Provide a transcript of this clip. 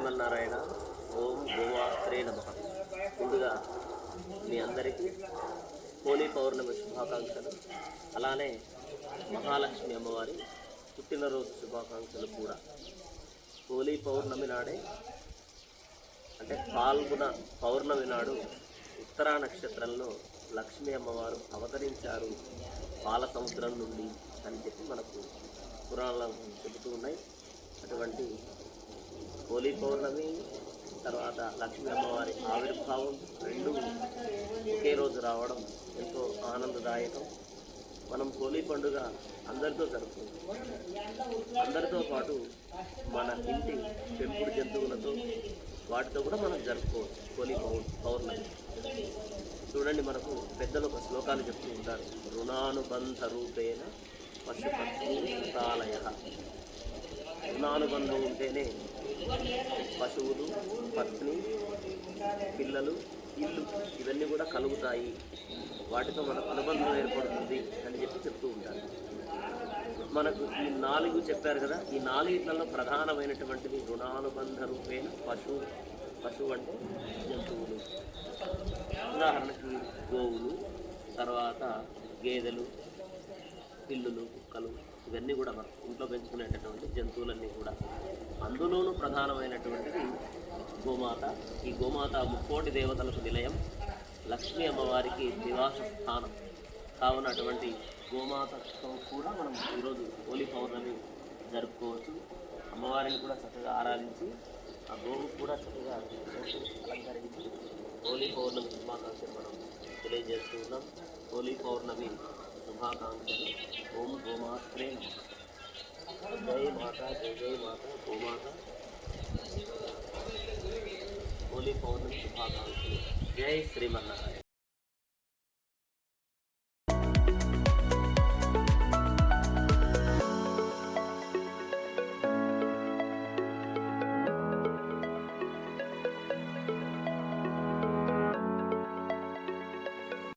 శ్రీమన్నారాయణ ఓం గోమాత్రే నమ. ముందుగా మీ అందరికీ హోలీ పౌర్ణమి శుభాకాంక్షలు. అలానే మహాలక్ష్మి అమ్మవారి పుట్టినరోజు శుభాకాంక్షలు కూడా. హోలీ పౌర్ణమి నాడే అంటే పాల్గొన పౌర్ణమి నాడు ఉత్తరా నక్షత్రంలో లక్ష్మీ అమ్మవారు అవతరించారు. పాల సముద్రం నుండి అని చెప్పి మనకు పురాణాలు చెబుతూ ఉన్నాయి. అటువంటి హోలీ పౌర్ణమి తర్వాత లక్ష్మీ అమ్మవారి ఆవిర్భావం రెండు ఒకే రోజు రావడం ఎంతో ఆనందదాయకం. మనం హోలీ పండుగ అందరితో జరుపుకుంటాం. అందరితో పాటు మన ఇంటి పెంపుడు జంతువులతో వాటితో కూడా మనం జరుపుకోవచ్చు హోలీ పౌ- పౌర్ణమి. చూడండి మనకు పెద్దలు ఒక శ్లోకాలు చెప్తూ ఉంటారు. రుణానుబంధ రూపేణ పశుపక్షి సుతాలయ రుణానుబంధం ఉంటేనే పశువులు పత్ని పిల్లలు ఇల్లు ఇవన్నీ కూడా కలుగుతాయి. వాటితో మనకు అనుబంధం ఏర్పడుతుంది అని చెప్పి చెప్తూ ఉంటారు. మనకు ఈ నాలుగు చెప్పారు కదా ఈ నాలుగిట్లలో ప్రధానమైనటువంటిది రుణానుబంధ రూపేణ పశువు పశువు అంటే జంతువులు. ఉదాహరణకి గోవులు తర్వాత గేదెలు పిల్లులు కుక్కలు ఇవన్నీ కూడా మనం ఇంట్లో పెంచుకునేటటువంటి జంతువులన్నీ కూడా. అందులోనూ ప్రధానమైనటువంటిది గోమాత. ఈ గోమాత ముక్కోటి దేవతలకు నిలయం. లక్ష్మీ అమ్మవారికి నివాస స్థానం. కావున అటువంటి గోమాతతో కూడా మనం ఈరోజు హోలీ పౌర్ణమి జరుపుకోవచ్చు. అమ్మవారిని కూడా చక్కగా ఆరాధించి ఆ గోవు కూడా చక్కగా అలంకరించి హోలీ పౌర్ణమి శుభాకాంక్షలు మనం తెలియజేస్తున్నాం హోలీ పౌర్ణమి శుభాకాంక్షలు. ఓం గోమాత్రే నమః. జై మాత జై జై మాత గోమాత హోలీ పౌర్ణమి శుభాకాంక్షలు జై శ్రీమన్నారాయణ